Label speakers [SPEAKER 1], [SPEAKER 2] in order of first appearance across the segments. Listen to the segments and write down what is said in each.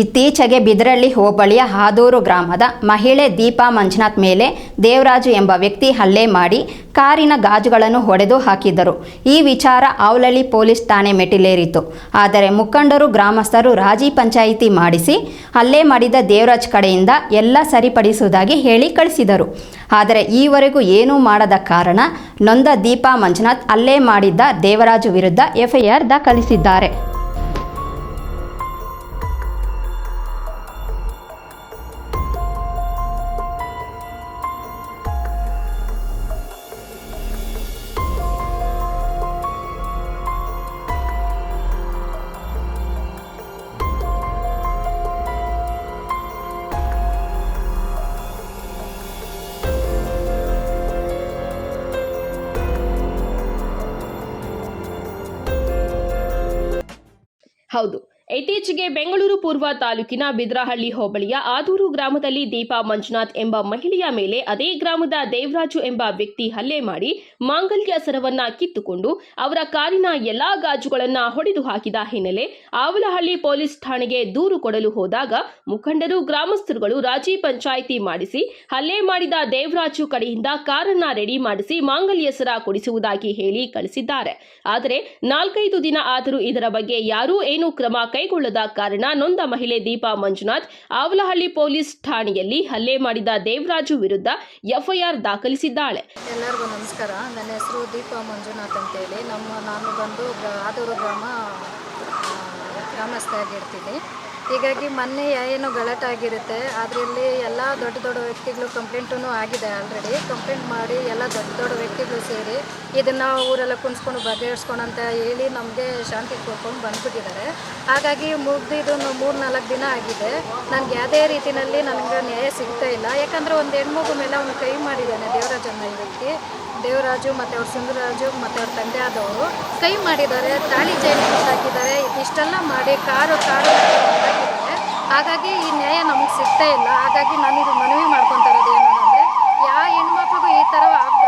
[SPEAKER 1] ಇತ್ತೀಚೆಗೆ ಬಿದರಳ್ಳಿ ಹೋಬಳಿಯ ಹಾದೂರು ಗ್ರಾಮದ ಮಹಿಳೆ ದೀಪಾ ಮಂಜುನಾಥ್ ಮೇಲೆ ದೇವರಾಜು ಎಂಬ ವ್ಯಕ್ತಿ ಹಲ್ಲೆ ಮಾಡಿ ಕಾರಿನ ಗಾಜುಗಳನ್ನು ಹೊಡೆದು ಹಾಕಿದ್ದರು. ಈ ವಿಚಾರ ಆವಲಳ್ಳಿ ಪೊಲೀಸ್ ಠಾಣೆ ಮೆಟ್ಟಿಲೇರಿತು ಆದರೆ ಮುಖಂಡರು ಗ್ರಾಮಸ್ಥರು ರಾಜಿ ಪಂಚಾಯಿತಿ ಮಾಡಿಸಿ ಹಲ್ಲೆ ಮಾಡಿದ ದೇವರಾಜ್ ಕಡೆಯಿಂದ ಎಲ್ಲ ಸರಿಪಡಿಸುವುದಾಗಿ ಹೇಳಿ ಕಳಿಸಿದರು. ಆದರೆ ಈವರೆಗೂ ಏನೂ ಮಾಡದ ಕಾರಣ ನೊಂದ ದೀಪಾ ಮಂಜುನಾಥ್ ಹಲ್ಲೆ ಮಾಡಿದ್ದ ದೇವರಾಜು ವಿರುದ್ಧ ಎಫ್ಐಆರ್ ದಾಖಲಿಸಿದ್ದಾರೆ.
[SPEAKER 2] ಹೌದು ಇತ್ತೀಚೆಗೆ ಬೆಂಗಳೂರು ಪೂರ್ವ ತಾಲೂಕಿನ ಬಿದ್ರಹಳ್ಳಿ ಹೋಬಳಿಯ ಆದೂರು ಗ್ರಾಮದಲ್ಲಿ ದೀಪಾ ಮಂಜುನಾಥ್ ಎಂಬ ಮಹಿಳೆಯ ಮೇಲೆ ಅದೇ ಗ್ರಾಮದ ದೇವರಾಜು ಎಂಬ ವ್ಯಕ್ತಿ ಹಲ್ಲೆ ಮಾಡಿ ಮಾಂಗಲ್ಯ ಸರವನ್ನ ಕಿತ್ತುಕೊಂಡು ಅವರ ಕಾರಿನ ಎಲ್ಲಾ ಗಾಜುಗಳನ್ನ ಹೊಡೆದು ಹಾಕಿದ ಹಿನ್ನೆಲೆ ಆವಲಹಳ್ಳಿ ಪೊಲೀಸ್ ಠಾಣೆಗೆ ದೂರು ಕೊಡಲು ಹೋದಾಗ ಮುಖಂಡರು ಗ್ರಾಮಸ್ಥರುಗಳು ರಾಜಿ ಪಂಚಾಯಿತಿ ಮಾಡಿಸಿ ಹಲ್ಲೆ ಮಾಡಿದ ದೇವರಾಜು ಕಡೆಯಿಂದ ಕಾರನ್ನ ರೆಡಿ ಮಾಡಿಸಿ ಮಾಂಗಲ್ಯ ಸರ ಕೊಡಿಸುವುದಾಗಿ ಹೇಳಿ ಕಳಿಸಿದ್ದಾರೆ. ಆದರೆ ನಾಲ್ಕೈದು ದಿನ ಆದರೂ ಇದರ ಬಗ್ಗೆ ಯಾರೂ ಏನೂ ಕ್ರಮ ಕೈಗೊಳ್ಳದ ಕಾರಣ ನೊಂದ ಮಹಿಳೆ ದೀಪಾ ಮಂಜುನಾಥ್ ಆವಲಹಳ್ಳಿ ಪೊಲೀಸ್ ಠಾಣೆಯಲ್ಲಿ ಹಲ್ಲೆ ಮಾಡಿದ ದೇವರಾಜು ವಿರುದ್ಧ ಎಫ್ಐಆರ್ ದಾಖಲಿಸಿದ್ದಾಳೆ.
[SPEAKER 3] ಎಲ್ಲರಿಗೂ ನಮಸ್ಕಾರ. ನನ್ನ ಹೆಸರು ದೀಪಾ ಮಂಜುನಾಥ್ ಅಂತೇಳಿ. ನಮ್ಮ ನಾನು ಬಂದು ಆದೂರು ಗ್ರಾಮ ಗ್ರಾಮಸ್ಥರಾಗಿರ್ತೀನಿ ಹೀಗಾಗಿ ಮೊನ್ನೆ ಏನು ಗಲಾಟೆ ಆಗಿರುತ್ತೆ ಅದರಲ್ಲಿ ಎಲ್ಲ ದೊಡ್ಡ ದೊಡ್ಡ ವ್ಯಕ್ತಿಗಳು ಕಂಪ್ಲೇಂಟೂ ಆಗಿದೆ ಆಲ್ರೆಡಿ ಕಂಪ್ಲೇಂಟ್ ಮಾಡಿ ಎಲ್ಲ ದೊಡ್ಡ ದೊಡ್ಡ ವ್ಯಕ್ತಿಗಳು ಸೇರಿ ಇದನ್ನು ಊರೆಲ್ಲ ಕುಣಿಸ್ಕೊಂಡು ಬಗೆಹರಿಸ್ಕೊಂಡು ಅಂತ ಹೇಳಿ ನಮಗೆ ಶಾಂತಿ ಕೊಡ್ಕೊಂಡು ಬಂದುಬಿಟ್ಟಿದ್ದಾರೆ. ಹಾಗಾಗಿ ಮುಗ್ದಿದ್ದು ಮೂರು ನಾಲ್ಕು ದಿನ ಆಗಿದೆ. ನನಗೆ ಯಾವುದೇ ರೀತಿಯಲ್ಲಿ ನನಗೆ ನ್ಯಾಯ ಸಿಗ್ತಾ ಇಲ್ಲ. ಯಾಕಂದರೆ ಒಂದು ಹೆಣ್ಮಗು ಮೇಲೆ ಅವನು ಕೈ ಮಾಡಿದ್ದಾನೆ ದೇವರಾಜನ್ನ ಈ ವ್ಯಕ್ತಿ. ದೇವರಾಜು ಮತ್ತು ಅವ್ರ ಸುಂದರರಾಜು ಮತ್ತು ಅವ್ರ ತಂದೆ ಆದವರು ಕೈ ಮಾಡಿದ್ದಾರೆ, ತಾಳಿ ಜೈಲಿ ಹಾಕಿದ್ದಾರೆ, ಇಷ್ಟೆಲ್ಲ ಮಾಡಿ ಕಾರು ಕಾರು ಹಾಕಿದ್ದಾರೆ. ಹಾಗಾಗಿ ಈ ನ್ಯಾಯ ನಮಗೆ ಸಿಗ್ತಾ ಇಲ್ಲ. ಹಾಗಾಗಿ ನಾನು ಇದು ಮನವಿ ಮಾಡ್ಕೊತಾ ಇರೋದು ಏನು ಅಂದರೆ ಯಾವ ಹೆಣ್ಮಕ್ಳಿಗೂ ಈ ಥರ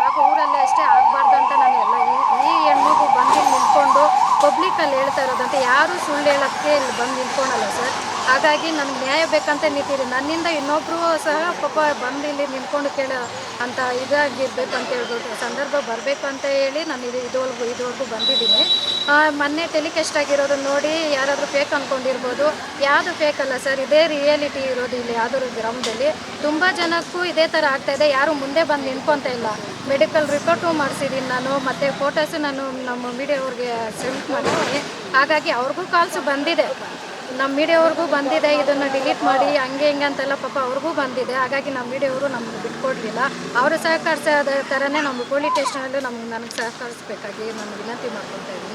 [SPEAKER 3] ಆಗ ಊರಲ್ಲೇ ಅಷ್ಟೇ ಆಗಬಾರ್ದು ಅಂತ ನಾನು ಎಲ್ಲ ಈ- ಹೆಣ್ಮಗು ಬಂದು ನಿಂತ್ಕೊಂಡು ಪಬ್ಲಿಕಲ್ಲಿ ಹೇಳ್ತಾ ಇರೋದಂತೆ ಯಾರೂ ಸುಳ್ಳು ಹೇಳೋಕ್ಕೆ ಇಲ್ಲಿ ಬಂದು ನಿಂತ್ಕೊಳಲ್ಲ ಸರ್. ಹಾಗಾಗಿ ನನಗೆ ನ್ಯಾಯ ಬೇಕಂತ ನಿಂತಿದ್ದೀನಿ ನನ್ನಿಂದ ಇನ್ನೊಬ್ಬರು ಸಹ ಪಾಪ ಬಂದು ಇಲ್ಲಿ ನಿಂತ್ಕೊಂಡು ಕೇಳೋ ಅಂತ ಇದಾಗಿರ್ಬೇಕು ಅಂತ ಹೇಳ್ಬೋದು. ಸಂದರ್ಭ ಬರಬೇಕು ಅಂತ ಹೇಳಿ ನಾನು ಇದು ಇದುವರೆಗೂ ಇದುವರೆಗೂ ಬಂದಿದ್ದೀನಿ. ಮೊನ್ನೆ ಟೆಲಿಕಾಸ್ಟ್ ಆಗಿರೋದನ್ನ ನೋಡಿ ಯಾರಾದರೂ ಫೇಕ್ ಅಂದ್ಕೊಂಡಿರ್ಬೋದು ಯಾವುದು ಫೇಕ್ ಅಲ್ಲ ಸರ್? ಇದೇ ರಿಯಾಲಿಟಿ ಇರೋದು ಇಲ್ಲಿ ಯಾವ್ದಾದ್ರು ಗ್ರಾಮದಲ್ಲಿ. ತುಂಬ ಜನಕ್ಕೂ ಇದೇ ಥರ ಆಗ್ತಾ ಇದೆ. ಯಾರು ಮುಂದೆ ಬಂದು ನಿಂತ್ಕೊತ ಇಲ್ಲ. ಮೆಡಿಕಲ್ ರಿಪೋರ್ಟು ಮಾಡಿಸಿದ್ದೀನಿ ನಾನು, ಮತ್ತು ಫೋಟೋಸು ನಾನು ನಮ್ಮ ಮೀಡಿಯಾವ್ರಿಗೆ ಸೆಂಡ್ ಮಾಡಿದ್ದೀನಿ. ಹಾಗಾಗಿ ಅವ್ರಿಗೂ ಕಾಲ್ಸು ಬಂದಿದೆ. ನಮ್ಮ ಮೀಡಿಯಾವ್ರಿಗೂ ಬಂದಿದೆ, ಇದನ್ನು ಡಿಲೀಟ್ ಮಾಡಿ, ಹಂಗೆ ಹಿಂಗೆ ಅಂತೆಲ್ಲ ಪಾಪ ಅವ್ರಿಗೂ ಬಂದಿದೆ. ಹಾಗಾಗಿ ನಮ್ಮ ಮೀಡಿಯಾವರು ನಮ್ಗೆ ಬಿಟ್ಕೊಡ್ಲಿಲ್ಲ. ಅವರು ಸಹಕರಿಸೋದ ಥರನೇ ನಮ್ಮ ಪೊಲೀಸ್ ಸ್ಟೇಷನಲ್ಲೂ ನಮ್ಗೆ ನನಗೆ ಸಹಕರಿಸ್ಬೇಕಾಗಿ ನಾನು ವಿನಂತಿ ಮಾಡ್ಕೊತಾ ಇದ್ದೀನಿ.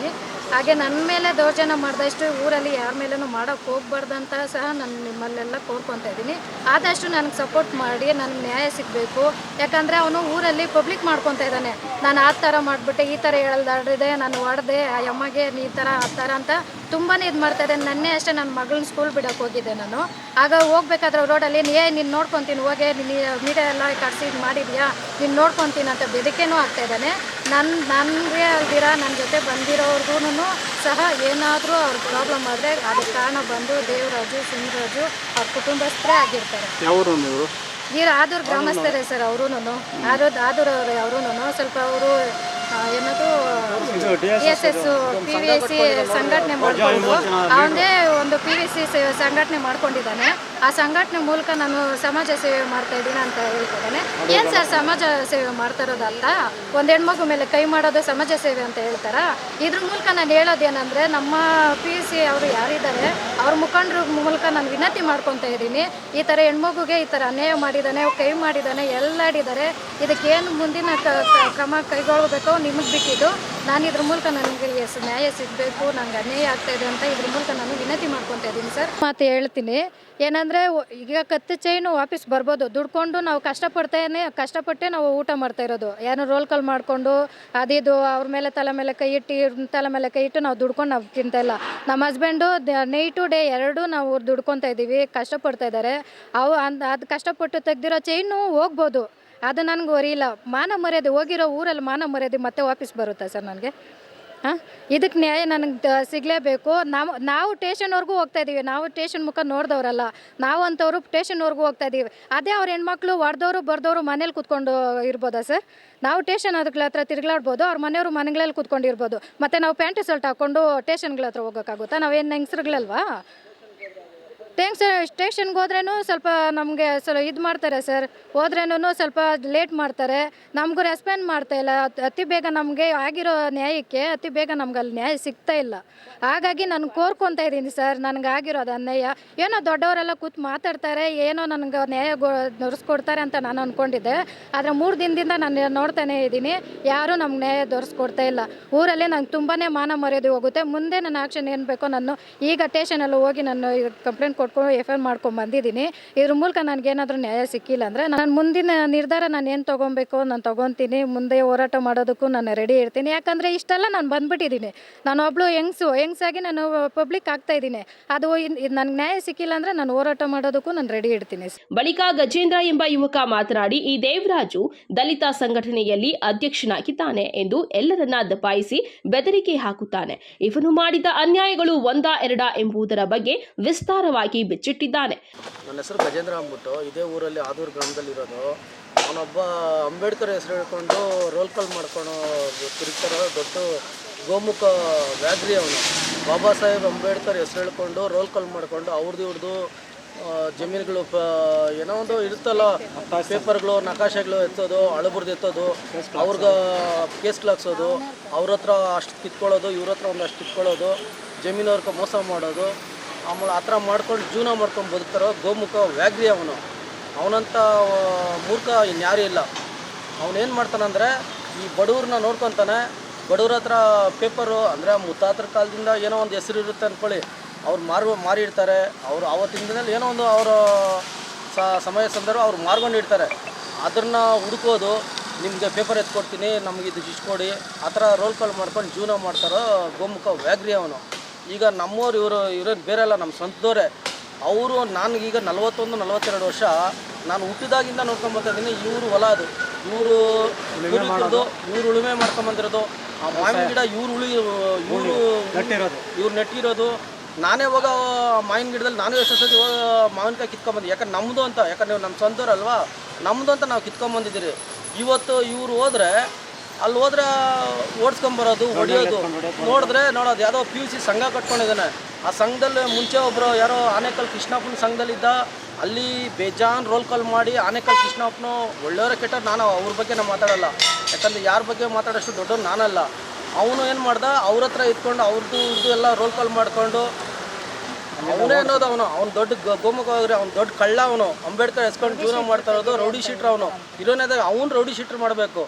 [SPEAKER 3] ಹಾಗೆ ನನ್ನ ಮೇಲೆ ದೌರ್ಜನ್ಯ ಮಾಡಿದಷ್ಟು ಊರಲ್ಲಿ ಯಾರ ಮೇಲೂ ಮಾಡೋಕ್ಕೆ ಹೋಗ್ಬಾರ್ದಂತ ಸಹ ನಾನು ನಿಮ್ಮಲ್ಲೆಲ್ಲ ಕೋರ್ಕೊತಾ ಇದ್ದೀನಿ. ಆದಷ್ಟು ನನಗೆ ಸಪೋರ್ಟ್ ಮಾಡಿ, ನನಗೆ ನ್ಯಾಯ ಸಿಗಬೇಕು. ಯಾಕಂದರೆ ಅವನು ಊರಲ್ಲಿ ಪಬ್ಲಿಕ್ ಮಾಡ್ಕೊತಾ ಇದ್ದಾನೆ. ನಾನು ಆ ಥರ ಮಾಡಿಬಿಟ್ಟೆ ಈ ಥರ ಹೇಳ್ದಾಡಿದೆ ನಾನು ಹೊಡೆದೆ ಆ ಅಮ್ಮಗೆ ನೀ ಈ ಥರ, ಆ ಥರ ಅಂತ ತುಂಬಾ ಇದು ಮಾಡ್ತಾ ಇದ್ದಾನೆ. ನನ್ನೇ ಅಷ್ಟೇ ನನ್ನ ಮಗಳನ್ನ ಸ್ಕೂಲ್ ಬಿಡೋಕೆ ಹೋಗಿದ್ದೆ ನಾನು. ಆಗ ಹೋಗ್ಬೇಕಾದ್ರೆ ರೋಡಲ್ಲಿ ನೀ ನೀನು ನೋಡ್ಕೊತೀನಿ, ಹೋಗಿ, ನೀನು ಮೀಡಿಯಾ ಎಲ್ಲ ಕಟ್ಸಿ, ಇದು ಮಾಡಿದ್ಯಾ? ನೀನು ನೋಡ್ಕೊತೀನಿ ಅಂತ ಬೆದಕೇನೂ ಆಗ್ತಾ ಇದ್ದಾನೆ. ನನ್ನ ನನಗೆ ಅಲ್ದಿರ ನನ್ನ ಜೊತೆ ಬಂದಿರೋರ್ಗೂನು ಸಹ ಏನಾದರೂ ಅವ್ರ ಪ್ರಾಬ್ಲಮ್ ಆದರೆ ಅದಕ್ಕೆ ಕಾರಣ ಬಂದು ದೇವರಾಜು ಸಿಂಗರಾಜು ಅವ್ರ ಕುಟುಂಬಸ್ಥರೇ ಆಗಿರ್ತಾರೆ. ನೀರು ಆದೂರು ಗ್ರಾಮಸ್ಥರೇ ಸರ್ ಅವರು ಆದೂರು ಆದೂರು ಅವರು ಅವರೂ ಸ್ವಲ್ಪ ಅವರು ಏನದು? S S P V C ಸಂಘಟನೆ ಮಾಡಿಕೊಂಡು ಅವನೇ ಒಂದು ಪಿ ವಿ ಸಿ, ಸಂಘಟನೆ ಮಾಡ್ಕೊಂಡಿದ್ದಾನೆ. ಆ ಸಂಘಟನೆ ಮೂಲಕ ನಾನು ಸಮಾಜ ಸೇವೆ ಮಾಡ್ತಾ ಇದ್ದೀನಿ ಅಂತ ಹೇಳ್ತಿದ್ದಾನೆ. ಏನ್ ಸರ್ ಸಮಾಜ ಸೇವೆ ಮಾಡ್ತಾ ಇರೋದಲ್ಲ ಒಂದು ಹೆಣ್ಮಗು ಮೇಲೆ ಕೈ ಮಾಡೋದು ಸಮಾಜ ಸೇವೆ ಅಂತ ಹೇಳ್ತಾರ. ಇದ್ರ ಮೂಲಕ ನಾನು ಹೇಳೋದೇನಂದ್ರೆ, ನಮ್ಮ ಪಿ ಯು ಸಿ ಅವರು ಯಾರಿದ್ದಾರೆ, ಅವ್ರ ಮುಖಂಡ್ರ ಮೂಲಕ ನಾನು ವಿನಂತಿ ಮಾಡ್ಕೊತಾ ಇದ್ದೀನಿ. ಈ ತರ ಹೆಣ್ಮಗುಗೆ ಈ ತರ ಅನ್ಯಾಯ ಮಾಡಿದ್ದಾನೆ ಕೈ ಮಾಡಿದ್ದಾನೆ ಎಲ್ಲಾಡಿದ್ದಾರೆ ಏನು ಮುಂದಿನ ಕ್ರಮ ಕೈಗೊಳ್ಳಬೇಕು ನಿಮಗೆ ಬಿಟ್ಟಿದ್ದು. ನಾನು ಇದ್ರ ಮೂಲಕ ನನಗೆ ಎಸ್, ನ್ಯಾಯ ಸಿಗಬೇಕು ನನಗೆ ಅನ್ಯಾಯ ಆಗ್ತಾ ಇದೆ ಅಂತ ಇದ್ರ ಮೂಲಕ ನಾನು ವಿನಂತಿ ಮಾಡ್ಕೊತಾ ಇದ್ದೀನಿ ಸರ್. ಮಾತು ಹೇಳ್ತೀನಿ. ಏನಂದರೆ ಈಗ ಕತ್ತೆ ಚೈನು ವಾಪಸ್ ಬರ್ಬೋದು. ದುಡ್ಕೊಂಡು ನಾವು ಕಷ್ಟಪಡ್ತೇನೆ, ಕಷ್ಟಪಟ್ಟೆ ನಾವು ಊಟ ಮಾಡ್ತಾ ಇರೋದು. ಏನೋ ರೋಲ್ ಕಾಲ್ ಮಾಡಿಕೊಂಡು ಅದಿದು ಅವ್ರ ಮೇಲೆ ತಲೆ ಮೇಲೆ ಕೈ ಇಟ್ಟು ತಲೆ ಮೇಲೆ ಕೈ ಇಟ್ಟು ನಾವು ದುಡ್ಕೊಂಡು ನಾವು ತಿಂತಾ ಇಲ್ಲ. ನಮ್ಮ ಹಸ್ಬೆಂಡು ನೈಟು ಡೇ ಎರಡು ನಾವು ದುಡ್ಕೊತಾ ಇದ್ದೀವಿ ಕಷ್ಟಪಡ್ತಾ ಇದ್ದಾರೆ. ಅವು ಅಂದ, ಅದು ಕಷ್ಟಪಟ್ಟು ತೆಗ್ದಿರೋ ಚೈನು ಹೋಗ್ಬೋದು. ಅದು ನನಗೆ ವರಿ ಇಲ್ಲ ಮಾನ ಮರ್ಯಾದೆ, ಹೋಗಿರೋ ಊರಲ್ಲಿ ಮಾನ ಮರ್ಯಾದೆ ಮತ್ತೆ ವಾಪಸ್ ಬರುತ್ತಾ ಸರ್ ನನಗೆ? ಹಾಂ? ಇದಕ್ಕೆ ನ್ಯಾಯ ನನಗೆ ಸಿಗಲೇಬೇಕು. ನಾವು ನಾವು ಟೇಷನ್ವರೆಗೂ ಹೋಗ್ತಾ ಇದ್ದೀವಿ ನಾವು ಟೇಷನ್ ಮುಖ ನೋಡಿದವರಲ್ಲ. ನಾವು ಅಂಥವ್ರು ಟೇಷನ್ವರೆಗೂ ಹೋಗ್ತಾ ಇದ್ದೀವಿ ಅದೇ ಅವ್ರ ಹೆಣ್ಮಕ್ಳು ಹೊಡೆದವರು ಬರೆದವರು ಮನೇಲಿ ಕೂತ್ಕೊಂಡು ಇರ್ಬೋದಾ ಸರ್? ನಾವು ಟೇಷನ್ ಅದಕ್ಕೆ ಹತ್ರ ತಿರುಗಾಡ್ಬೋದು ಅವ್ರ ಮನೆಯವರು ಮನೆಗಳಲ್ಲಿ ಕೂತ್ಕೊಂಡಿರ್ಬೋದು. ಮತ್ತು ನಾವು ಪ್ಯಾಂಟ್ ಶರ್ಟ್ ಹಾಕ್ಕೊಂಡು ಟೇಷನ್ಗಳ ಹತ್ರ ಹೋಗೋಕ್ಕಾಗುತ್ತಾ? ನಾವೇನು ಹೆಂಗಸ್ರುಗಳಲ್ವಾ? ಟೇಂಕ್ಸ್ ಸ್ಟೇಷನ್ಗೆ ಹೋದ್ರೂ ಸ್ವಲ್ಪ ನಮಗೆ ಸ್ವಲ್ಪ ಇದು ಮಾಡ್ತಾರೆ ಸರ್. ಹೋದ್ರೇನು ಸ್ವಲ್ಪ ಲೇಟ್ ಮಾಡ್ತಾರೆ. ನಮಗೂ ರೆಸ್ಪಾಂಡ್ ಮಾಡ್ತಾ ಇಲ್ಲ. ಅತ್- ಬೇಗ ನಮಗೆ ಆಗಿರೋ ನ್ಯಾಯಕ್ಕೆ ಅತಿ ಬೇಗ ನಮ್ಗೆ ಅಲ್ಲಿ ನ್ಯಾಯ ಸಿಗ್ತಾ ಇಲ್ಲ. ಹಾಗಾಗಿ ನಾನು ಕೋರ್ಕೊತಾ ಇದ್ದೀನಿ ಸರ್. ನನಗೆ ಆಗಿರೋದು ಅನ್ಯಾಯ. ಏನೋ ದೊಡ್ಡವರೆಲ್ಲ ಕೂತ್ ಮಾತಾಡ್ತಾರೆ. ಏನೋ ನನಗೆ ನ್ಯಾಯ ದೊರಸ್ಕೊಡ್ತಾರೆ ಅಂತ ನಾನು ಅಂದ್ಕೊಂಡಿದ್ದೆ ಆದರೆ ಮೂರು ದಿನದಿಂದ ನಾನು ನೋಡ್ತಾನೆ ಇದ್ದೀನಿ. ಯಾರೂ ನಮ್ಗೆ ನ್ಯಾಯ ದೊರಸ್ಕೊಡ್ತಾ ಇಲ್ಲ. ಊರಲ್ಲಿ ನಂಗೆ ತುಂಬಾ ಮಾನ ಮರ್ಯಾದೆ ಹೋಗುತ್ತೆ. ಮುಂದೆ ನನ್ನ ಆಕ್ಷನ್ ಏನು ಬೇಕೋ ನಾನು ಈಗ ಸ್ಟೇಷನಲ್ಲಿ ಹೋಗಿ ನಾನು ಕಂಪ್ಲೇಂಟ್ ಕೊಟ್ಕೊಂಡು ಎಫ್ ಐ ಮಾಡ್ಕೊಂಡು ಬಂದಿದ್ದೀನಿ ಇದ್ರ ಮೂಲಕ ನನಗೇನಾದರೂ ನ್ಯಾಯ ಸಿಕ್ಕಿಲ್ಲ ಅಂದರೆ ನಾನು ಮುಂದಿನ ನಿರ್ಧಾರ ನಾನು ಏನು ತೊಗೊಬೇಕು ನಾನು ತೊಗೊತೀನಿ, ಮುಂದೆ ಹೋರಾಟ ಮಾಡೋದಕ್ಕೂ ನಾನು ರೆಡಿ ಇರ್ತೀನಿ. ಯಾಕಂದರೆ ಇಷ್ಟೆಲ್ಲ ನಾನು ಬಂದ್ಬಿಟ್ಟಿದ್ದೀನಿ. ನಾನು ಒಬ್ಳು ಹೆಂಗ್ಸು ಹೆಂಗ್ಸಾಗಿ ನಾನು ಪಬ್ಲಿಕ್ ಆಗ್ತಾ ಇದ್ದೀನಿ. ಅದು ನನಗೆ ನ್ಯಾಯ ಸಿಕ್ಕಿಲ್ಲ ಅಂದರೆ ನಾನು ಹೋರಾಟ ಮಾಡೋದಕ್ಕೂ ನಾನು ರೆಡಿ ಇರ್ತೀನಿ.
[SPEAKER 2] ಬಳಿಕ ಗಜೇಂದ್ರ ಎಂಬ ಯುವಕ ಮಾತನಾಡಿ, ಈ ದೇವರಾಜು ದಲಿತ ಸಂಘಟನೆಯಲ್ಲಿ ಅಧ್ಯಕ್ಷನಾಗಿದ್ದಾನೆ ಎಂದು ಎಲ್ಲರನ್ನ ದಬಾಯಿಸಿ ಬೆದರಿಕೆ ಹಾಕುತ್ತಾನೆ. ಇವನು ಮಾಡಿದ ಅನ್ಯಾಯಗಳು ಒಂದ ಎರಡ ಎಂಬುದರ ಬಗ್ಗೆ ವಿಸ್ತಾರವಾಗಿ ಬಿಚ್ಚಿಟ್ಟಿದ್ದಾನೆ.
[SPEAKER 4] ನನ್ನ ಹೆಸರು ಗಜೇಂದ್ರ ಅಂದ್ಬಿಟ್ಟು ಇದೇ ಊರಲ್ಲಿ ಆದೂರು ಗ್ರಾಮದಲ್ಲಿ ಇರೋದು ಅವನೊಬ್ಬ ಅಂಬೇಡ್ಕರ್ ಹೆಸರು ಹೇಳ್ಕೊಂಡು ರೋಲ್ ಕಾಲ್ ಮಾಡ್ಕೊಂಡು ತಿರುಗ್ತಾರೋ ದೊಡ್ಡ ಗೋಮುಖ ವ್ಯಾಗ್ರಿ ಅವನು. ಬಾಬಾ ಸಾಹೇಬ್ ಅಂಬೇಡ್ಕರ್ ಹೆಸರು ಹೇಳ್ಕೊಂಡು ರೋಲ್ ಕಾಲ್ ಮಾಡ್ಕೊಂಡು ಅವ್ರದ್ದು ಇವ್ರದ್ದು ಜಮೀನುಗಳು ಏನೋ ಒಂದು ಇರುತ್ತಲ್ಲ ಪೇಪರ್ಗಳು ನಕಾಶೆಗಳು ಎತ್ತೋದು ಅಳಬುರ್ದು ಎತ್ತೋದು, ಅವ್ರಿಗೆ ಕೇಸ್ಗಳು ಹಾಕ್ಸೋದು ಅವ್ರ ಹತ್ರ ಅಷ್ಟು ಕಿತ್ಕೊಳ್ಳೋದು, ಇವ್ರ ಹತ್ರ ಒಂದಷ್ಟು ಕಿತ್ಕೊಳ್ಳೋದು, ಜಮೀನವ್ರಿಗೆ ಮೋಸ ಮಾಡೋದು ಆಮೇಲೆ ಆ ಥರ ಮಾಡ್ಕೊಂಡು ಜೀವನ ಮಾಡ್ಕೊಂಡು ಬದುಕ್ತಾರೋ ಗೋಮುಖ ವ್ಯಾಗ್ರಿ ಅವನು. ಅವನಂತ ಮೂರ್ಖ ಇನ್ಯಾರೂ ಇಲ್ಲ. ಅವನೇನು ಮಾಡ್ತಾನಂದರೆ ಈ ಬಡವ್ರನ್ನ ನೋಡ್ಕೊತಾನೆ. ಬಡವ್ರ ಹತ್ರ ಪೇಪರು, ಅಂದರೆ ಮುತ್ತಾತ್ರ ಕಾಲದಿಂದ ಏನೋ ಒಂದು ಹೆಸರು ಇರುತ್ತೆ ಅಂದ್ಕೊಳ್ಳಿ ಅವ್ರು ಮಾರು ಮಾರಿಡ್ತಾರೆ ಅವರು ಆವತ್ತಿನ ದಿನದಲ್ಲಿ ಏನೋ ಒಂದು ಅವರ ಸಮಯ ಸಂದರ್ಭ ಅವ್ರು ಮಾರ್ಕೊಂಡಿರ್ತಾರೆ ಅದನ್ನ ಹುಡುಕೋದು, ನಿಮಗೆ ಪೇಪರ್ ಎತ್ಕೊಡ್ತೀನಿ, ನಮಗೆ ಇದು ಇಷ್ಟು ಕೊಡಿ, ಆ ಥರ ರೋಲ್ ಕಾಲ್ ಮಾಡ್ಕೊಂಡು ಜೀವನ ಮಾಡ್ತಾರೋ ಗೋಮುಖ ವ್ಯಾಗ್ರಿ ಅವನು. ಈಗ ನಮ್ಮವ್ರು ಇವರು ಇವ್ರೇನು ಬೇರೆ ಅಲ್ಲ ನಮ್ಮ ಸ್ವಂತದವರೇ. ಅವರು ನನಗೀಗ ನಲವತ್ತೊಂದು ನಲವತ್ತೆರಡು ವರ್ಷ ನಾನು ಹುಟ್ಟಿದಾಗಿಂದ ನೋಡ್ಕೊಂಬರ್ತಾ ಇದ್ದೀನಿ ಇವರು ಹೊಲ ಅದು. ಇವರು ಇವರು ಇವ್ರು ಉಳುಮೆ ಮಾಡ್ಕೊಂಬಂದಿರೋದು ಆ ಮಾವಿನ ಗಿಡ ಇವ್ರು ಉಳಿ ಇವರು ಇವ್ರು ನೆಟ್ಟಿರೋದು. ನಾನೇ ಹೋಗ ಮಾವಿನ ಗಿಡದಲ್ಲಿ ನಾನೇ ಎಷ್ಟು ಸತಿ ಮಾವಿನಕಾಯಿ ಕಿತ್ಕೊಂಬಂದು ಯಾಕಂದ್ರೆ ನಮ್ಮದು ಅಂತ ಯಾಕಂದ್ರೆ ನೀವು ನಮ್ಮ ಸ್ವಂತವ್ರಲ್ವಾ? ನಮ್ಮದು ಅಂತ ನಾವು ಕಿತ್ಕೊಂಬಂದಿದ್ದೀರಿ ಇವತ್ತು ಇವರು ಹೋದ್ರೆ ಅಲ್ಲಿ ಹೋದ್ರೆ ಓಡಿಸ್ಕೊಂಬರೋದು ಹೊಡಿಯೋದು. ನೋಡಿದ್ರೆ ನೋಡೋದು ಯಾವುದೋ ಪಿ ಯು ಸಿ ಸಂಘ ಕಟ್ಕೊಂಡಿದ್ದಾನೆ. ಆ ಸಂಘದಲ್ಲಿ ಮುಂಚೆ ಒಬ್ಬರು ಯಾರೋ ಆನೇಕಲ್ ಕೃಷ್ಣಪ್ಪನ ಸಂಘದಲ್ಲಿದ್ದ ಅಲ್ಲಿ ಬೇಜಾನ್ ರೋಲ್ ಕಾಲ್ ಮಾಡಿ ಆನೇಕಲ್ ಕೃಷ್ಣಪ್ಪನು ಒಳ್ಳೆಯವರ ಕೆಟ್ಟ ನಾನು ಅವ್ರ ಬಗ್ಗೆ ನಾನು ಮಾತಾಡಲ್ಲ. ಯಾಕಂದರೆ ಯಾರ ಬಗ್ಗೆ ಮಾತಾಡೋಷ್ಟು ದೊಡ್ಡವ್ರು ನಾನಲ್ಲ. ಅವನು ಏನು ಮಾಡ್ದ ಅವ್ರ ಹತ್ರ ಇದ್ಕೊಂಡು ಅವ್ರದ್ದು ಇವ್ರದ್ದು ಎಲ್ಲ ರೋಲ್ ಕಾಲ್ ಮಾಡ್ಕೊಂಡು ಅವನೇ ಅನ್ನೋದು ಅವನು. ಅವ್ನು ದೊಡ್ಡ ಗೋಮುಖ ಹೋದ್ರೆ ಅವ್ನು ದೊಡ್ಡ ಕಳ್ಳ ಅವನು. ಅಂಬೇಡ್ಕರ್ ಎಸ್ಕೊಂಡು ಜೀವನ ಮಾಡ್ತಾ ಇರೋದು ರೌಡಿ ಶೀಟ್ರ್ ಅವನು. ಇರೋನೇದಾಗ ಅವ್ನು ರೌಡಿ ಶೀಟ್ರ್ ಮಾಡಬೇಕು.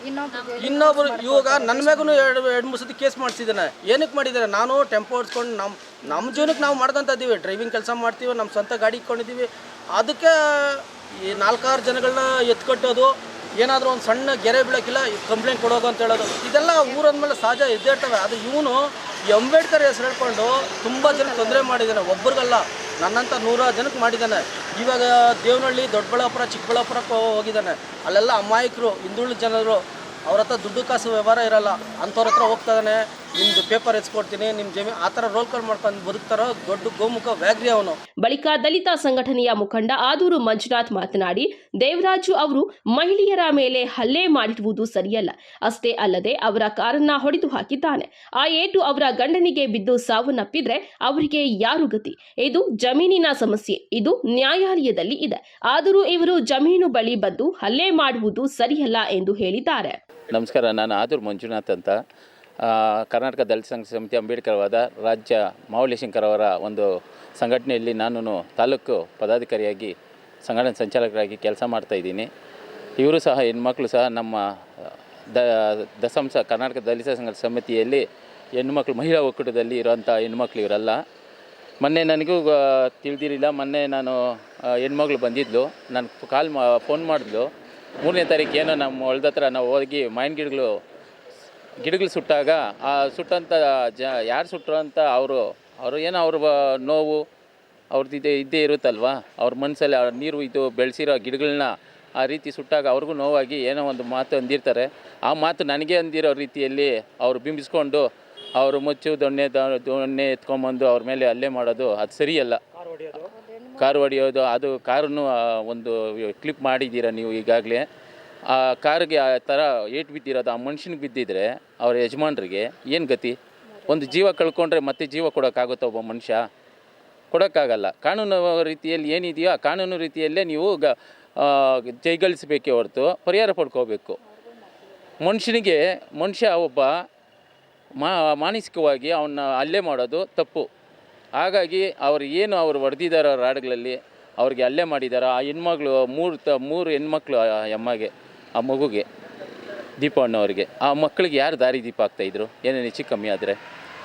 [SPEAKER 4] ಇನ್ನೊಬ್ರು ಇವಾಗ ನನ್ನ ಮ್ಯಾಗೂ ಎರಡು ಎರಡು ಮೂರು ಸತಿ ಕೇಸ್ ಮಾಡಿಸಿದ್ದಾನೆ. ಏನಕ್ಕೆ ಮಾಡಿದ್ದಾರೆ ನಾನು ಟೆಂಪೋ ಓಡಿಸ್ಕೊಂಡು ನಮ್ಮ ನಮ್ಮ ಜೀವನಕ್ಕೆ ನಾವು ಮಾಡ್ಕೊತ ಇದ್ದೀವಿ ಡ್ರೈವಿಂಗ್ ಕೆಲಸ ಮಾಡ್ತೀವಿ ನಮ್ಮ ಸ್ವಂತ ಗಾಡಿ ಇಟ್ಕೊಂಡಿದ್ದೀವಿ ಅದಕ್ಕೆ ಈ ನಾಲ್ಕಾರು ಜನಗಳನ್ನ ಎತ್ಕಟ್ಟೋದು. ಏನಾದರೂ ಒಂದು ಸಣ್ಣ ಗೆರೆ ಬೀಳೋಕ್ಕಿಲ್ಲ ಕಂಪ್ಲೇಂಟ್ ಕೊಡೋದು ಅಂತ ಹೇಳೋದು. ಇದೆಲ್ಲ ಊರಂದಮೇಲೆ ಸಹಜ ಇದ್ದೇ ಇರ್ತವೆ. ಅದು ಇವನು ಅಂಬೇಡ್ಕರ್ ಹೆಸರು ಹೇಳ್ಕೊಂಡು ತುಂಬ ಜನ ತೊಂದರೆ ಮಾಡಿದ್ದಾನೆ ಒಬ್ರಿಗಲ್ಲ ನನ್ನಂಥ ನೂರಾರು ಜನಕ್ಕೆ ಮಾಡಿದ್ದಾನೆ ಇವಾಗ ದೇವನಹಳ್ಳಿ, ದೊಡ್ಡಬಳ್ಳಾಪುರ, ಚಿಕ್ಕಬಳ್ಳಾಪುರಕ್ಕೆ ಹೋಗಿದ್ದಾನೆ ಅಲ್ಲೆಲ್ಲ ಅಮಾಯಕರು, ಹಿಂದುಳಿದ ಜನರು, ಅವ್ರ ಹತ್ರ ದುಡ್ಡು ಕಾಸು ವ್ಯವಹಾರ ಇರಲ್ಲ. ಅಂಥವ್ರ ಹತ್ರ ಹೋಗ್ತಾನೆ ನಿಮ್ದು ಪೇಪರ್ ಎಚ್ಕೊಡ್ತೀನಿ ನಿಮ್ಮ ಜಮೀನು ಆ ತರ ರೋಲ್ ಕಾಲ್ ಮಾಡ್ಕೊಂಡು ಬದುಕ್ತಾರೋ ದೊಡ್ಡ ಗೋಮುಖ ವ್ಯಾಗ್ರಿ ಅವನು.
[SPEAKER 2] ಬಳಿಕ ದಲಿತ ಸಂಘಟನೆಯ ಮುಖಂಡ ಆದೂರು ಮಂಜುನಾಥ್ ಮಾತನಾಡಿ ದೇವರಾಜು ಅವರು ಮಹಿಳೆಯರ ಮೇಲೆ ಹಲ್ಲೆ ಮಾಡಿರುವುದು ಸರಿಯಲ್ಲ. ಅಷ್ಟೇ ಅಲ್ಲದೆ ಅವರ ಕಾರನ್ನ ಹೊಡೆದು ಹಾಕಿದ್ದಾನೆ. ಆ ಏಟು ಅವರ ಗಂಡನಿಗೆ ಬಿದ್ದು ಸಾವನ್ನಪ್ಪಿದ್ರೆ ಅವರಿಗೆ ಯಾರು ಗತಿ? ಇದು ಜಮೀನಿನ ಸಮಸ್ಯೆ. ಇದು ನ್ಯಾಯಾಲಯದಲ್ಲಿ ಇದೆ. ಆದರೂ ಇವರು ಜಮೀನು ಬಳಿ ಬಂದು ಹಲ್ಲೆ ಮಾಡುವುದು ಸರಿಯಲ್ಲ ಎಂದು ಹೇಳಿದ್ದಾರೆ.
[SPEAKER 5] ನಮಸ್ಕಾರ ನಾನು ಆದೂರು ಮಂಜುನಾಥ್ ಅಂತ. ಕರ್ನಾಟಕ ದಲಿತ ಸಂಘ ಸಮಿತಿ ಅಂಬೇಡ್ಕರ್ವಾದ ರಾಜ್ಯ ಮಾವಲಿ ಶಂಕರ್ ಅವರ ಒಂದು ಸಂಘಟನೆಯಲ್ಲಿ ನಾನು ತಾಲೂಕು ಪದಾಧಿಕಾರಿಯಾಗಿ, ಸಂಘಟನೆ ಸಂಚಾಲಕರಾಗಿ ಕೆಲಸ ಮಾಡ್ತಾಯಿದ್ದೀನಿ ಇವರು ಸಹ, ಹೆಣ್ಮಕ್ಳು ಸಹ ನಮ್ಮ, ದ ದಸಂಸ ಕರ್ನಾಟಕ ದಲಿತ ಸಂಘ ಸಮಿತಿಯಲ್ಲಿ ಹೆಣ್ಮಕ್ಳು, ಮಹಿಳಾ ಒಕ್ಕೂಟದಲ್ಲಿ ಇರೋಂಥ ಹೆಣ್ಮಕ್ಳು ಇವರಲ್ಲ. ಮೊನ್ನೆ ನನಗೂ ತಿಳಿದಿರಲಿಲ್ಲ. ಮೊನ್ನೆ ನಾನು ಹೆಣ್ಮಗಳು ಬಂದಿದ್ಲು. ನಾನು ಕಾಲ್ ಮಾ, ಫೋನ್ ಮಾಡಿದ್ಲು. ಮೂರನೇ ತಾರೀಕು ಏನೋ ನಮ್ಮ ಹೊಲ್ದ ಹತ್ರ ನಾವು ಹೋಗಿ ಮಾವಿನ ಗಿಡಗಳು ಗಿಡಗಳು ಸುಟ್ಟಾಗ ಆ ಸುಟ್ಟಂಥ ಜ ಯಾರು ಸುಟ್ಟರು ಅಂತ ಅವರು ಅವರು ಏನೋ ಅವ್ರ ನೋವು ಅವ್ರದ್ದು ಇದೇ ಇದ್ದೇ ಇರುತ್ತಲ್ವಾ? ಅವ್ರ ಮನಸ್ಸಲ್ಲಿ ಅವ್ರ ನೀರು ಇದು ಬೆಳೆಸಿರೋ ಗಿಡಗಳನ್ನ ಆ ರೀತಿ ಸುಟ್ಟಾಗ ಅವ್ರಿಗೂ ನೋವಾಗಿ ಏನೋ ಒಂದು ಮಾತು ಅಂದಿರ್ತಾರೆ. ಆ ಮಾತು ನನಗೆ ಅಂದಿರೋ ರೀತಿಯಲ್ಲಿ ಅವರು ಬಿಂಬಿಸ್ಕೊಂಡು ಅವರು ಮುಚ್ಚು ದೊಣ್ಣೆ ದೊಣ್ಣೆ ಎತ್ಕೊಂಬಂದು ಅವ್ರ ಮೇಲೆ ಹಲ್ಲೆ ಮಾಡೋದು ಅದು ಸರಿಯಲ್ಲ. ಕಾರ್ ಹೊಡೆಯೋದು? ಅದು ಕಾರನ್ನು ಒಂದು ಕ್ಲಿಪ್ ಮಾಡಿದ್ದೀರಾ ನೀವು ಈಗಾಗಲೇ? ಆ ಕಾರ್ಗೆ ಆ ಥರ ಏಟ್ ಬಿದ್ದಿರೋದು ಆ ಮನುಷ್ಯನಿಗೆ ಬಿದ್ದಿದ್ರೆ ಅವ್ರ ಯಜಮಾನ್ರಿಗೆ ಏನು ಗತಿ? ಒಂದು ಜೀವ ಕಳ್ಕೊಂಡ್ರೆ ಮತ್ತೆ ಜೀವ ಕೊಡೋಕ್ಕಾಗುತ್ತಾ ಒಬ್ಬ ಮನುಷ್ಯ? ಕೊಡೋಕ್ಕಾಗಲ್ಲ. ಕಾನೂನು ರೀತಿಯಲ್ಲಿ ಏನಿದೆಯೋ ಆ ಕಾನೂನು ರೀತಿಯಲ್ಲೇ ನೀವು ಗ ಜೈಗಳಿಸಬೇಕೇ ಹೊರತು ಪರಿಹಾರ ಪಡ್ಕೋಬೇಕು. ಮನುಷ್ಯನಿಗೆ, ಮನುಷ್ಯ ಒಬ್ಬ ಮಾನಸಿಕವಾಗಿ ಅವನ್ನ ಅಲ್ಲೇ ಮಾಡೋದು ತಪ್ಪು. ಹಾಗಾಗಿ ಅವ್ರು ಏನು ಅವ್ರು ಹೊಡೆದಿದ್ದಾರೋ ರಾಡ್ಗಳಲ್ಲಿ ಅವ್ರಿಗೆ ಅಲ್ಲೇ ಮಾಡಿದಾರೋ ಆ ಹೆಣ್ಮಗಳು ಮೂರು ತ, ಮೂರು ಹೆಣ್ಮಕ್ಳು ಆ, ಅಮ್ಮಗೆ. ಆ ಮಗುಗೆ ದೀಪಣ್ಣವ್ರಿಗೆ ಆ ಮಕ್ಕಳಿಗೆ ಯಾರು ದಾರಿ ದೀಪ ಆಗ್ತಾಯಿದ್ರು ಏನೇನು ಹೆಚ್ಚು ಕಮ್ಮಿ ಆದರೆ?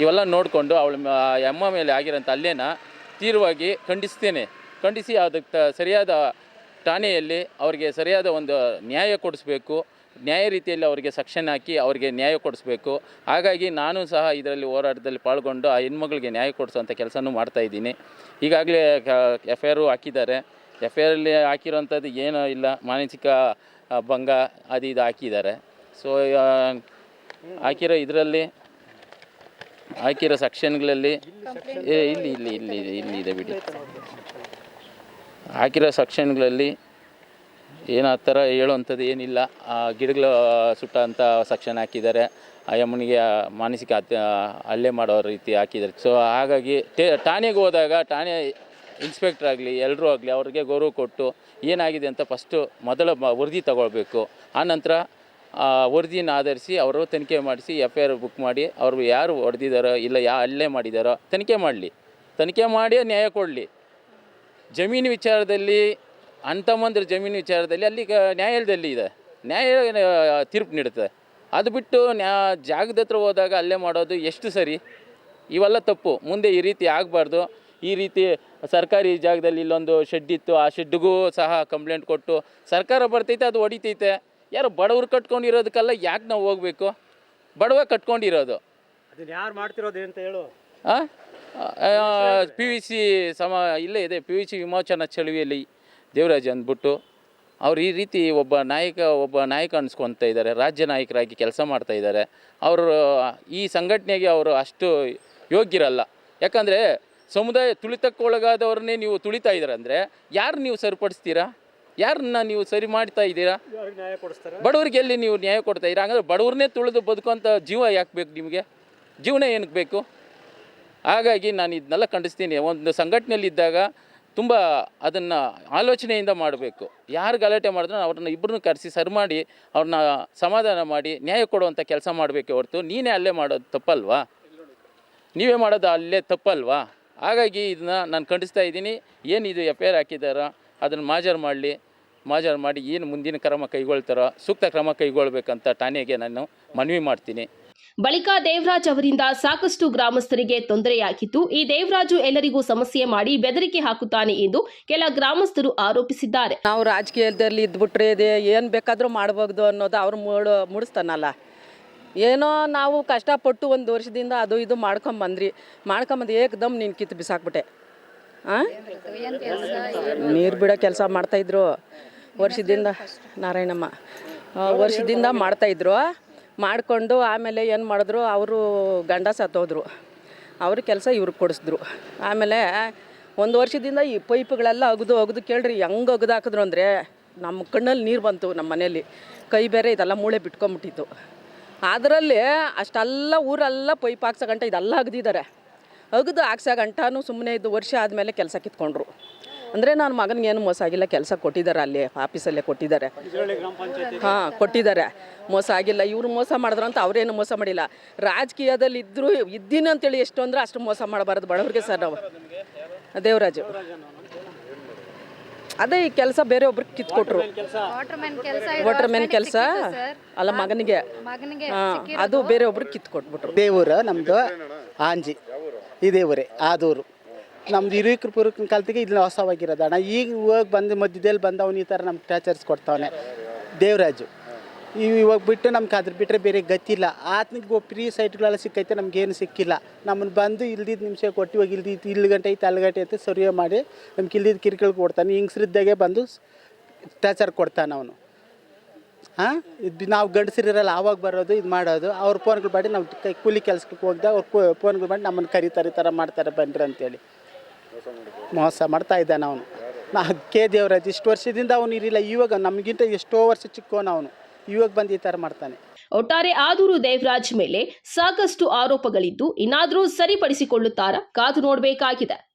[SPEAKER 5] ಇವೆಲ್ಲ ನೋಡಿಕೊಂಡು ಅವಳ ಅಮ್ಮ ಮೇಲೆ ಆಗಿರೋಂಥ ಅಲ್ಲೇನ ತೀವ್ರವಾಗಿ ಖಂಡಿಸ್ತೇನೆ. ಖಂಡಿಸಿ ಅದಕ್ಕೆ ಸರಿಯಾದ ಠಾಣೆಯಲ್ಲಿ ಅವರಿಗೆ ಸರಿಯಾದ ಒಂದು ನ್ಯಾಯ ಕೊಡಿಸ್ಬೇಕು. ನ್ಯಾಯ ರೀತಿಯಲ್ಲಿ ಅವರಿಗೆ ಸೆಕ್ಷನ್ ಹಾಕಿ ಅವರಿಗೆ ನ್ಯಾಯ ಕೊಡಿಸ್ಬೇಕು. ಹಾಗಾಗಿ ನಾನು ಸಹ ಇದರಲ್ಲಿ ಹೋರಾಟದಲ್ಲಿ ಪಾಲ್ಗೊಂಡು ಆ ಹೆಣ್ಮಗಳಿಗೆ ನ್ಯಾಯ ಕೊಡಿಸುವಂಥ ಕೆಲಸನೂ ಮಾಡ್ತಾಯಿದ್ದೀನಿ ಈಗಾಗಲೇ ಎಫ್ ಐ ಆರು ಹಾಕಿದ್ದಾರೆ. ಎಫ್ ಐ ಆರಲ್ಲಿ ಹಾಕಿರೋಂಥದ್ದು ಏನೂ ಇಲ್ಲ. ಮಾನಸಿಕ ಭಂಗ ಅದು ಇದು ಹಾಕಿದ್ದಾರೆ. ಸೊ ಹಾಕಿರೋ ಇದರಲ್ಲಿ, ಹಾಕಿರೋ ಸೆಕ್ಷನ್ಗಳಲ್ಲಿ ಇಲ್ಲಿ ಇಲ್ಲಿ ಇಲ್ಲಿ ಇಲ್ಲಿ ಇದೆ ಬಿಡಿ. ಹಾಕಿರೋ ಸೆಕ್ಷನ್ಗಳಲ್ಲಿ ಏನು ಆ ಥರ ಹೇಳುವಂಥದ್ದು ಏನಿಲ್ಲ. ಆ ಗಿಡಗಳು ಸುಟ್ಟಂಥ ಸೆಕ್ಷನ್ ಹಾಕಿದ್ದಾರೆ. ಆ ಯಮ್ಮನಿಗೆ ಮಾನಸಿಕ ಹತ್ಯೆ ಹಲ್ಲೆ ಮಾಡೋ ರೀತಿ ಹಾಕಿದ್ದಾರೆ. ಸೊ ಹಾಗಾಗಿ ಟೇ ಠಾಣೆಗೆ ಹೋದಾಗ, ಠಾಣೆ ಇನ್ಸ್ಪೆಕ್ಟ್ರ್ ಆಗಲಿ ಎಲ್ಲರೂ ಆಗಲಿ ಅವ್ರಿಗೆ ಗೌರವ ಕೊಟ್ಟು ಏನಾಗಿದೆ ಅಂತ ಫಸ್ಟು ಮೊದಲ ಮ- ವರದಿ ತಗೊಳ್ಬೇಕು. ಆನಂತರ ವರದಿನ ಆಧರಿಸಿ ಅವರು ತನಿಖೆ ಮಾಡಿಸಿ ಎಫ್ ಐ ಆರ್ ಬುಕ್ ಮಾಡಿ, ಅವರು ಯಾರು ಹೊಡೆದಿದ್ದಾರೋ ಇಲ್ಲ ಯಾ, ಅಲ್ಲೇ ಮಾಡಿದಾರೋ ತನಿಖೆ ಮಾಡಲಿ. ತನಿಖೆ ಮಾಡಿ ನ್ಯಾಯ ಕೊಡಲಿ. ಜಮೀನು ವಿಚಾರದಲ್ಲಿ, ಅಂತಮ್ಮಂದ್ರ ಜಮೀನು ವಿಚಾರದಲ್ಲಿ ಅಲ್ಲಿ ನ್ಯಾಯಾಲಯದಲ್ಲಿ ಇದೆ. ನ್ಯಾಯ ತೀರ್ಪು ನೀಡುತ್ತದೆ ಅದು ಬಿಟ್ಟು ನ್ಯಾ, ಜಾಗದ ಹತ್ರ ಹೋದಾಗ ಅಲ್ಲೇ ಮಾಡೋದು ಎಷ್ಟು ಸರಿ? ಇವೆಲ್ಲ ತಪ್ಪು. ಮುಂದೆ ಈ ರೀತಿ ಆಗಬಾರ್ದು. ಈ ರೀತಿ ಸರ್ಕಾರಿ ಜಾಗದಲ್ಲಿ ಇಲ್ಲೊಂದು ಶೆಡ್ ಇತ್ತು ಆ ಶೆಡ್ಗೂ ಸಹ ಕಂಪ್ಲೇಂಟ್ ಕೊಟ್ಟು ಸರ್ಕಾರ ಬರ್ತೈತೆ ಅದು ಹೊಡಿತೈತೆ. ಯಾರು ಬಡವರು ಕಟ್ಕೊಂಡಿರೋದಕ್ಕೆಲ್ಲ ಯಾಕೆ ನಾವು ಹೋಗಬೇಕು? ಬಡವ ಕಟ್ಕೊಂಡಿರೋದು.
[SPEAKER 6] ಅದನ್ನ ಯಾರು ಮಾಡ್ತಿರೋದು ಅಂತ ಹೇಳು.
[SPEAKER 5] ಪಿ ವಿ ಸಿ ಸಮ ಇಲ್ಲೇ ಇದೆ ಪಿ ವಿ ಸಿ ವಿಮೋಚನಾ ಚಳುವಿಯಲ್ಲಿ ದೇವರಾಜ್ ಅಂದ್ಬಿಟ್ಟು ಅವ್ರು ಈ ರೀತಿ ಒಬ್ಬ ನಾಯಕ ಒಬ್ಬ ನಾಯಕ ಅನ್ಸ್ಕೊತ ಇದ್ದಾರೆ ರಾಜ್ಯ ನಾಯಕರಾಗಿ ಕೆಲಸ ಮಾಡ್ತಾ ಇದ್ದಾರೆ. ಅವರು ಈ ಸಂಘಟನೆಗೆ ಅವರು ಅಷ್ಟು ಯೋಗ್ಯರಲ್ಲ. ಯಾಕಂದರೆ ಸಮುದಾಯ ತುಳಿತಕ್ಕೊಳಗಾದವ್ರನ್ನೇ ನೀವು ತುಳಿತಾ ಅಂದರೆ ಯಾರು ನೀವು ಸರಿಪಡಿಸ್ತೀರಾ? ಯಾರನ್ನ ನೀವು ಸರಿ ಮಾಡ್ತಾ ಇದ್ದೀರಾ? ಬಡವರಿಗೆ ಎಲ್ಲಿ ನೀವು ನ್ಯಾಯ ಕೊಡ್ತಾ ಇದ್ದೀರಾ? ಹಂಗಂದ್ರೆ ಬಡವ್ರನ್ನೇ ತುಳಿದು ಬದುಕುವಂಥ ಜೀವ ಯಾಕೆ ಬೇಕು ನಿಮಗೆ? ಜೀವನ ಏನಕ್ಕೆ ಬೇಕು? ಹಾಗಾಗಿ ನಾನು ಇದನ್ನೆಲ್ಲ ಖಂಡಿಸ್ತೀನಿ. ಒಂದು ಸಂಘಟನೆಯಲ್ಲಿ ಇದ್ದಾಗ ತುಂಬ ಅದನ್ನು ಆಲೋಚನೆಯಿಂದ ಮಾಡಬೇಕು. ಯಾರು ಗಲಾಟೆ ಮಾಡಿದ್ರು ಅವ್ರನ್ನ ಇಬ್ಬರನ್ನು ಕರೆಸಿ ಸರಿ ಮಾಡಿ ಅವ್ರನ್ನ ಸಮಾಧಾನ ಮಾಡಿ ನ್ಯಾಯ ಕೊಡುವಂಥ ಕೆಲಸ ಮಾಡಬೇಕೆ ಹೊರತು ನೀನೇ ಅಲ್ಲೇ ಮಾಡೋದು ತಪ್ಪಲ್ವಾ? ನೀವೇ ಮಾಡೋದು ಅಲ್ಲೇ ತಪ್ಪಲ್ವಾ? ಹಾಗಾಗಿ ಇದನ್ನ ನಾನು ಖಂಡಿಸ್ತಾ ಇದ್ದೀನಿ. ಏನಿದು ಎಫ್ ಐ ಆರ್ ಹಾಕಿದ್ದಾರೋ ಅದನ್ನು ಮಾಜರ್ ಮಾಡಲಿ. ಮಾಜರ್ ಮಾಡಿ ಏನು ಮುಂದಿನ ಕ್ರಮ ಕೈಗೊಳ್ತಾರೋ ಸೂಕ್ತ ಕ್ರಮ ಕೈಗೊಳ್ಬೇಕಂತ ಠಾಣೆಗೆ ನಾನು ಮನವಿ ಮಾಡ್ತೀನಿ.
[SPEAKER 2] ಬಳಿಕ ದೇವರಾಜ್ ಅವರಿಂದ ಸಾಕಷ್ಟು ಗ್ರಾಮಸ್ಥರಿಗೆ ತೊಂದರೆಯಾಗಿತ್ತು. ಈ ದೇವರಾಜು ಎಲ್ಲರಿಗೂ ಸಮಸ್ಯೆ ಮಾಡಿ ಬೆದರಿಕೆ ಹಾಕುತ್ತಾನೆ ಎಂದು ಕೆಲ ಗ್ರಾಮಸ್ಥರು ಆರೋಪಿಸಿದ್ದಾರೆ.
[SPEAKER 7] ನಾವು ರಾಜಕೀಯದಲ್ಲಿ ಇದ್ಬಿಟ್ರೆ ಇದೆ ಏನು ಬೇಕಾದರೂ ಮಾಡಬಹುದು ಅನ್ನೋದು ಅವ್ರು ಮೂಡು ಮೂಡಿಸ್ತಾನಲ್ಲ. ಏನೋ ನಾವು ಕಷ್ಟಪಟ್ಟು ಒಂದು ವರ್ಷದಿಂದ ಅದು ಇದು ಮಾಡ್ಕೊಂಬಂದ್ರಿ ಮಾಡ್ಕೊಂಬಂದು ಏಕದಮ್ ನೀನು ಕಿತ್ತು ಬಿಸಾಕ್ಬಿಟ್ಟೆ. ಹಾಂ ನೀರು ಬಿಡೋ ಕೆಲಸ ಮಾಡ್ತಾಯಿದ್ರು ವರ್ಷದಿಂದ ನಾರಾಯಣಮ್ಮ. ಆ, ವರ್ಷದಿಂದ ಮಾಡ್ತಾಯಿದ್ರು ಮಾಡಿಕೊಂಡು ಆಮೇಲೆ ಏನು ಮಾಡಿದ್ರು ಅವರು ಗಂಡ ಸತ್ತೋದ್ರು. ಅವ್ರ ಕೆಲಸ ಇವ್ರಿಗೆ ಕೊಡಿಸಿದ್ರು. ಆಮೇಲೆ ಒಂದು ವರ್ಷದಿಂದ ಈ ಪೈಪ್ಗಳೆಲ್ಲ ಅಗದು ಅಗದು ಕೇಳ್ರಿ ಹೆಂಗೆ ಅಗದು ಹಾಕಿದ್ರು ಅಂದರೆ ನಮ್ಮ ಕಣ್ಣಲ್ಲಿ ನೀರು ಬಂತು ನಮ್ಮ ಮನೇಲಿ ಕೈ ಬೇರೆ ಇದೆಲ್ಲ ಮೂಳೆ ಬಿಟ್ಕೊಂಬಿಟ್ಟಿತ್ತು. ಅದರಲ್ಲಿ ಅಷ್ಟೆಲ್ಲ ಊರೆಲ್ಲ ಪೈಪ್ ಹಾಕ್ಸೋ ಗಂಟ ಇದೆಲ್ಲ ಅಗ್ದಿದ್ದಾರೆ ಅಗ್ದು ಹಾಕ್ಸೋ ಗಂಟನೂ ಸುಮ್ಮನೆ ಇದ್ದು ವರ್ಷ ಆದಮೇಲೆ ಕೆಲಸ ಕಿತ್ಕೊಂಡ್ರು. ಅಂದರೆ ನನ್ನ ಮಗನಿಗೆ ಏನು ಮೋಸ ಆಗಿಲ್ಲ, ಕೆಲಸ ಕೊಟ್ಟಿದ್ದಾರೆ ಅಲ್ಲಿ, ಆಫೀಸಲ್ಲೇ ಕೊಟ್ಟಿದ್ದಾರೆ ಹಾಂ ಕೊಟ್ಟಿದ್ದಾರೆ ಮೋಸ ಆಗಿಲ್ಲ, ಇವರು ಮೋಸ ಮಾಡಿದ್ರು ಅಂತ ಅವರೇನು ಮೋಸ ಮಾಡಿಲ್ಲ. ರಾಜಕೀಯದಲ್ಲಿ ಇದ್ದರೂ ಇದ್ದೀನಿ ಅಂತೇಳಿ ಎಷ್ಟು ಅಂದ್ರೆ ಅಷ್ಟು ಮೋಸ ಮಾಡಬಾರ್ದು ಬಡವ್ರಿಗೆ ಸರ್ ನಾವು. ದೇವರಾಜು. ಅದೇ ಈ ಕೆಲಸ ಬೇರೆ ಒಬ್ರಿಗೆ ಕಿತ್ಕೊಟ್ರು.
[SPEAKER 3] ವಾಟರ್ ಮ್ಯಾನ್ ಕೆಲಸ?
[SPEAKER 7] ಅಲ್ಲ ಮಗನಿಗೆ. ಹಾಂ ಅದು ಬೇರೆ ಒಬ್ರಿಗೆ ಕಿತ್ಕೊಟ್ಬಿಟ್ರು.
[SPEAKER 8] ದೇವರ ನಮ್ದು ಆಂಜಿ ಈ ದೇವರೇ ಆದೂರು. ನಮ್ದು ಹಿರಿಕರು ಪುರುಕನ ಕಾಲತಿಗೆ ಇಲ್ಲಿ ಹೊಸವಾಗಿರೋದಣ್ಣ ಈಗ ಹೋಗಿ ಬಂದು ಮಧ್ಯದಲ್ಲಿ ಬಂದವನು ಈ ಥರ ನಮ್ಗೆ ಟ್ಯಾಚರ್ಸ್ ಕೊಡ್ತಾವನೆ. ದೇವರಾಜು. ಇವಾಗ ಬಿಟ್ಟು ನಮ್ಗೆ ಅದ್ರ ಬಿಟ್ಟರೆ ಬೇರೆ ಗತಿಲ್ಲ ಆತನಿಗೆ ಫ್ರೀ ಸೈಟ್ಗಳೆಲ್ಲ ಸಿಕ್ಕೈತೆ, ನಮ್ಗೇನು ಸಿಕ್ಕಿಲ್ಲ. ನಮ್ಮನ್ನು ಬಂದು ಇಲ್ದಿದ್ದ ನಿಮಿಷ ಕೊಟ್ಟು ಇವಾಗ ಇಲ್ದಿದ್ದು ಇಲ್ಲಿ ಗಂಟೆ ಐತೆ, ಅಲ್ಲಿ ಗಂಟೆ ಐತೆ ಸರಿಯೋ ಮಾಡಿ ನಮ್ಗೆ ಇಲ್ದಿದ್ದು ಕಿರಿಕಿರಿ ಕೊಡ್ತಾನೆ. ಹಿಂಗ್ಸ್ರಿದ್ದಾಗೆ ಬಂದು ಟಾರ್ಚರ್ ಕೊಡ್ತಾನೆ ಅವನು. ಹಾಂ ಇದು ನಾವು ಗಂಡಸರಿರಲ್ಲ, ಆವಾಗ ಬರೋದು, ಇದು ಮಾಡೋದು. ಅವ್ರ ಫೋನ್ಗಳು ಮಾಡಿ ನಾವು ಕೈ ಕೂಲಿ ಕೆಲಸಕ್ಕೆ ಹೋಗ್ದಾಗ ಅವ್ರ ಫೋನ್ಗಳು ಮಾಡಿ ನಮ್ಮನ್ನು ಕರೀತಾರೆ, ಈ ಥರ ಮಾಡ್ತಾರೆ ಬನ್ನಿರಿ ಅಂತೇಳಿ. ಮೋಸ ಮಾಡ್ತಾ ಇದ್ದಾನೆ ಅವನು. ನಾ ಕೆ ದೇವರಾಜ್, ಇಷ್ಟು ವರ್ಷದಿಂದ ಅವನು ಇರಲಿಲ್ಲ. ಇವಾಗ ನಮಗಿಂತ ಎಷ್ಟೋ ವರ್ಷ ಚಿಕ್ಕೋನು ಅವನು. ಇವಾಗ ಬಂದು ಈ ಥರ ಮಾಡ್ತಾನೆ.
[SPEAKER 2] ಒಟ್ಟಾರೆ ಆದೂರು ದೇವರಾಜ್ ಮೇಲೆ ಸಾಕಷ್ಟು ಆರೋಪಗಳಿದ್ದು, ಇನ್ನಾದರೂ ಸರಿಪಡಿಸಿಕೊಳ್ಳುತ್ತಾರಾ? ಕಾದು ನೋಡಬೇಕಾಗಿದೆ.